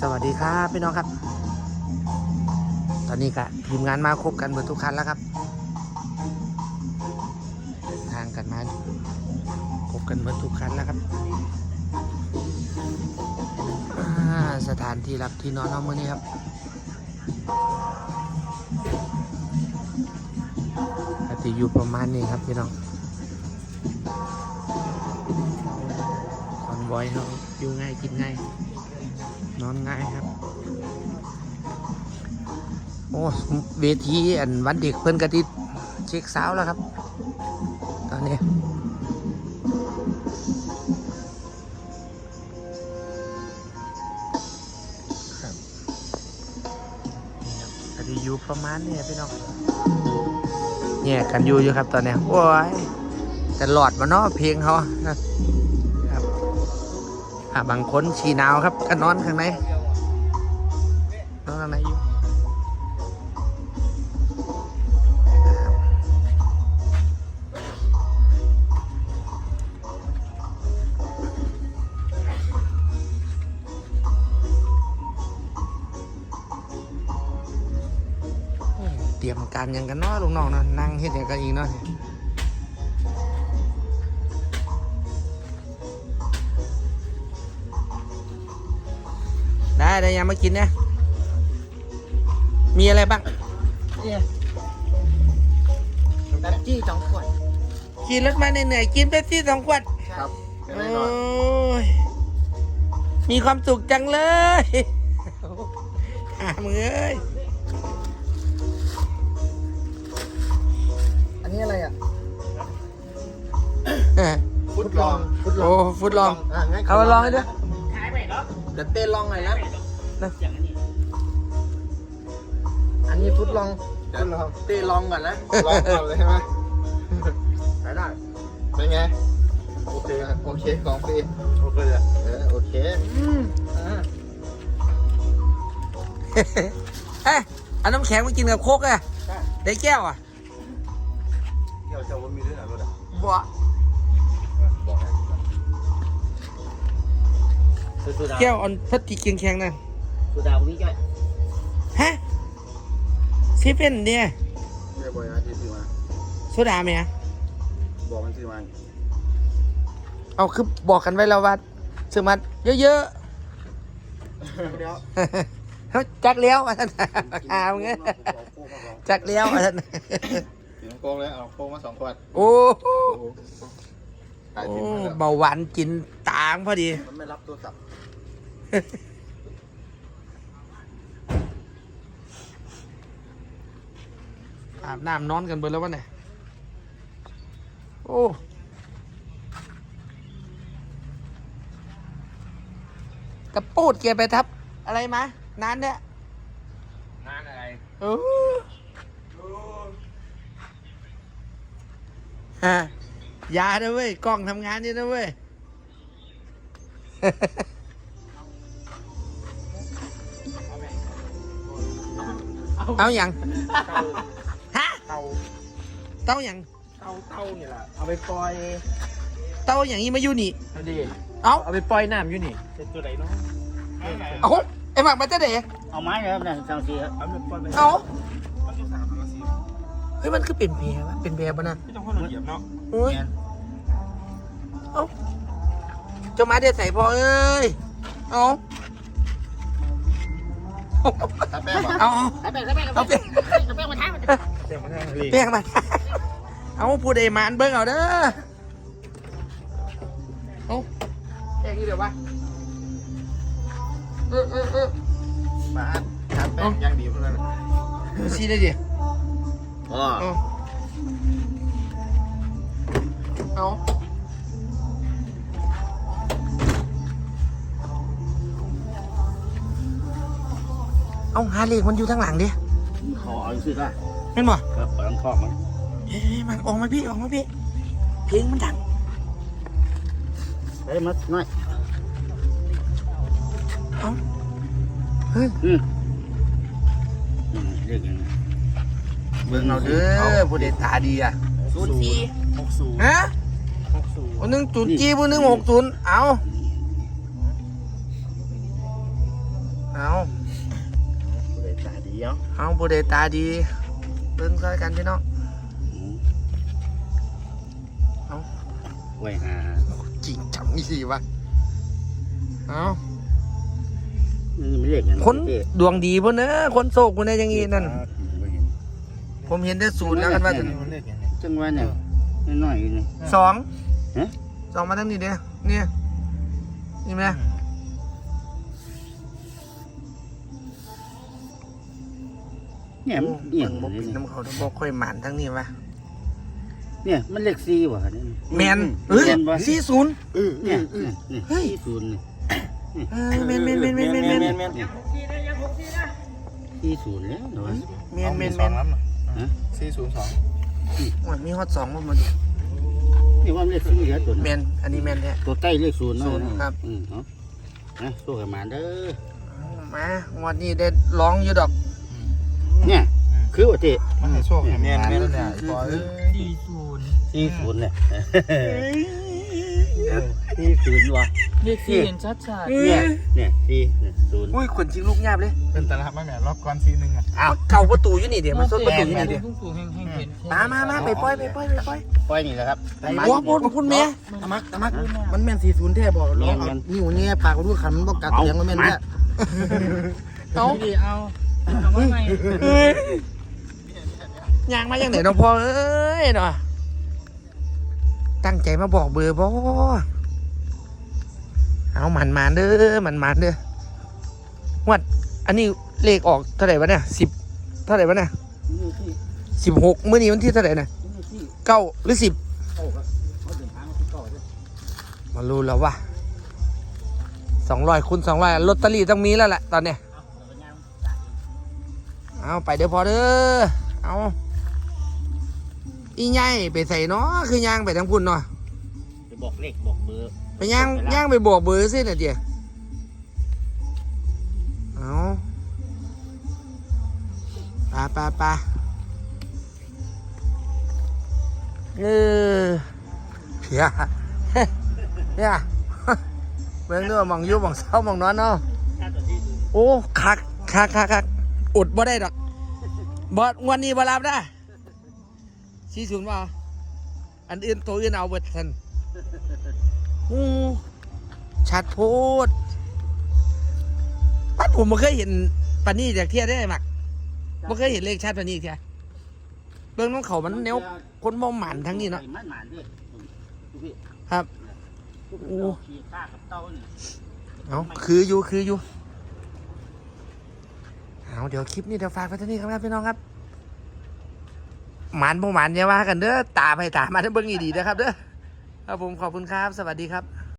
สวัสดีครับพี่น้องครับ ตอนนี้ก็ทีมงานมาครบกันเบิดทุกคันแล้วครับ ทางกันมาครบกันเบิดทุกคันแล้วครับสถานที่รับที่นอนเอามื่อนี้ครับก็จะอยู่ประมาณนี้ครับพี่น้องคอนบอยเขาอยู่ง่ายกินง่าย นอนง่ายครับ โอ้เวทีอันวันเด็กเพิ่นกะติเช็คสาวแล้วครับ ตอนนี้ครับนี่ครับกะติอยู่ประมาณนี้พี่น้องแยกกันอยู่อยู่ครับตอนนี้โอ้ยแต่หลอดมาเนาะเพลงเขาครับ อะบางคนชีหนาวครับก็นอนข้างในนอนข้างในอยู่เตรียมการยังกันเนาะลุงน้องเนาะนั่งเฮ็ดหยังกันอีกเนาะ ได้ได้ยังมากินเนี่ย มีอะไรบ้างเนี่ยแบบจี้สองขวดขี่รถมาเหนื่อยๆกินเป๊ปซี่สองขวดครับโอ้ยมีความสุขจังเลยหามึงเอ้ยอันนี้อะไรอะเออฟุตลองฟุตลโอ้องฟุตลอง อะงั้นเอามาลองให้ด้วยเดี๋ยวเต้นลองหน่อยนะ นะ อันนี้ฟุตลองฟุตลองเต้นลองก่อนนะ ลองก่อนเลยใช่ไหมได้ได้ เป็นไง โอเคโอเคของฟรีโอเคเลยเออโอเคอืมอ่าเอ้ยเอาน้ำแข็งมากินกับโคกอะได้ได้แก้วอะเดี๋ยวจะว่ามีด้วยเหรอรถอะบ่บอกให้สุดาแก้วเอันพลาสติกแข็งๆนั่น สุดาวิ่งใกล้ฮะเซเว่นเนี่ยเรียกบอยนะที่ซื้อมาโซดาไหมอะบอกมันซื้อมาเอาคือบอกกันไว้แล้วว่าซื้อมาเยอะเดี๋ยวๆเขาจักเลี้ยวมาท่านหามึงเอ้ยจักเลี้ยวมาท่านถึงโกงเลยเอาโกงมาสองขวดโอ้โหตายโอ้ทิ้งไปแล้วเบาหวานกินตางพอดี มันไม่รับโทรศัพท์ อาบน้ำนอนกันเบิดแล้ววะเนี่ย โอ้ กระปูดเกียร์ไปทับ อะไรมานานเนี่ยงานอะไรเออฮะอยาเด้อเว้ย กล้องทำงานนี่นะเว้ย เอาอย่างฮะเตา เต้าอย่างเตาเตานี่แหละเอาไปปล่อยเต้าอย่างนี้มาอยู่นี่ เอาดิเอาเอาไปปล่อยน้ำอยู่นี่เป็นตัวไหนเนาะเอาไอ้หมักมาจะเด๋เอาไม้เลยครับเนี่ยสังสีครับเอาไปปล่อยไปเอามันอยู่สามตัวสี่เฮ้ยมันคือเป็นแพรวะเป็นแพรปะนะที่ต้องข้าวเหนียวเนาะโอ้ยเอาเจะมาเดี๋ยวใส่พอเอ้ยเอาถ้าแป้งบอกเอาเอาไปไปไปไปเอาไปเป้งไปมาท้ายมัน แป้งมันแห้งเลยเป้งมาเอาพูดไอ้หมานเบิ้งเอาเด้อเอาแป้งนี่เดี๋ยววะเออเออเออมาทานแป้งย่างดีเพื่อนซีได้ดิอ๋อเอาเอาเอาหาเลขมันอยู่ทางหลังดิขอเอาซื้อได้ เห็นบ่ครับขอต้องครอบมันเอ้ยมันออกมาพี่ออกมาพี่ เพลงมันดังเฮ้ยมัดน้อยเอ้าเฮ้ยอืมอืมเรียกยังไงเบิ่งเอาเด้อผู้ใดตาดีอะศูนย์สี่หกศูนย์ฮะหกศูนย์วันหนึ่งศูนย์จีวันหนึ่งหกศูนย์เอาเอเอาเลยตาดีเนาะเอาผู้ใดตาดี เบิ่งซอยกันพี่น้องอืมเอาไว้หาจริงจังนี่สิวะเอานี่ไม่เรียกอย่างคนดวงดีพุ่นเนอะคนโศกพุ่นเนอะอย่างงี้นั่นบ่เห็นผมเห็นได้ศูนย์แล้วกันว่าจะมันเรียกยังไงจังหวะเนี่ยน้อยๆอยู่นี่สองฮะสองมาทั้งนี้เด้อเนี่ยนี่ไหม เนี่ยมันเอียงบ่ปิดน้ำเขาบ่ค่อยหมานทั้งนี้วะเนี่ยมันเลขสี่ว่ะเนี่ยแมนเฮ้ยแม่นบ่สี่ศูนย์เออเนี่ยเออเนี่ยเฮ้ยสี่ศูนย์นี่เอ้ยแมนแมนแมนแมนแมนแมนแมนสี่ศูนย์แล้วเนาะแมนแมนแมนฮะสี่ศูนย์สองโอ้ยมีฮอตสองมาหมดนี่ว่ามันเลขสี่เหลือตัวแมนี้นอันนี้แมนแท้ตัวใกล้เลขศูนย์เนาะศูนย์ครับอืมเนาะนะสู้กันมาเด้อมางวดนี้ได้ร้องอยู่ดอก เนี่ยคือว่าเจ๊มันให้โชคแมนแมนเนี่ยปอยสี่ศูนย์สี่ศูนย์เนี่ยสี่ศูนย์วะเลขสี่เห็นชัดชัดเนี่ยเนี่ยสี่เนี่ยศูนย์อุ้ยขนจริงลูกยาบเลยเป็นตลาดมาแม่รอบก่อนซีนึงอะอ้าวเก่าประตูอยู่นี่เดี๋ยวมันซดประตูอยู่นี่เดี๋ยวทุ่งสูงแห่งแห่งเห็นมามามาไปปล่อยไปปล่อยไปปล่อยปล่อยนี่แหละครับบัวพูดพูดแม่ตะมักตะมักมันแม่นสี่ศูนย์แท้บอกลองเอานิ้วแง่ปากรู้ขันมันบอกกัดเสียงมันแม่นแท้เอาดีเอา เอาไว้ไหมเอ้ยยางมาอย่างไหนน้องพ่อเอ้ยเนาะตั้งใจมาบอกเบอร์บ่เอาหมันมาเด้อหมันมาเด้อวัดอันนี้เลขออกเท่าไหร่วะเนี่ยสิบเท่าไหร่วะเนี่ยสิบหกเมื่อนี้วันที่เท่าไหร่นะเก้าหรือสิบมาที่เก่าเลยมารู้แล้วว่าสองร้อยคูณสองร้อยลอตเตอรี่ต้องมีแล้วแหละตอนเนี้ย เอาไปเดี๋ยวพอเด้อเอาอีไงไปใส่เนาะคือย่างไปทั้งพุ่นเนาะไปบอกเลขบอกเบอร์ไปย่างย่างไปบอกเบอร์สิน่ะเดียวเอาปาปาปาเออเพียเพียเมืองเนื้อมองอยุบมองเศร้ามองนอนเนาะค่าตัวที่โอ้คักคักคักคัก อดบ่ได้ดอกบ่วันนี้บ่รับนะสี่ศูนย์บ่อันอื่นตัวอื่นเอาเบิดทันโอ้ชัดโพดปัดผมบ่เคยเห็นปานนี้จากเที่ยได้หมักบ่เคยเห็นเลขชัดปานนี้เที่ยเบิ่งน้องเขามันแนวคนมองหมันทั้งนี้เนาะมันหมานด้วยดูพี่ครับโอ้ขี่ข้ากับเต้านี่เอาคืออยู่คืออยู่ เอาเดี๋ยวคลิปนี้เดี๋ยวฝากไว้เท่านี้ครับพี่น้องครับหมันบ่หมันอย่าว่ากันเด้อตาไปตามาเด้อเบิ่งอีดีนะครับเด้อครับผมขอบคุณครับ สวัสดีครับ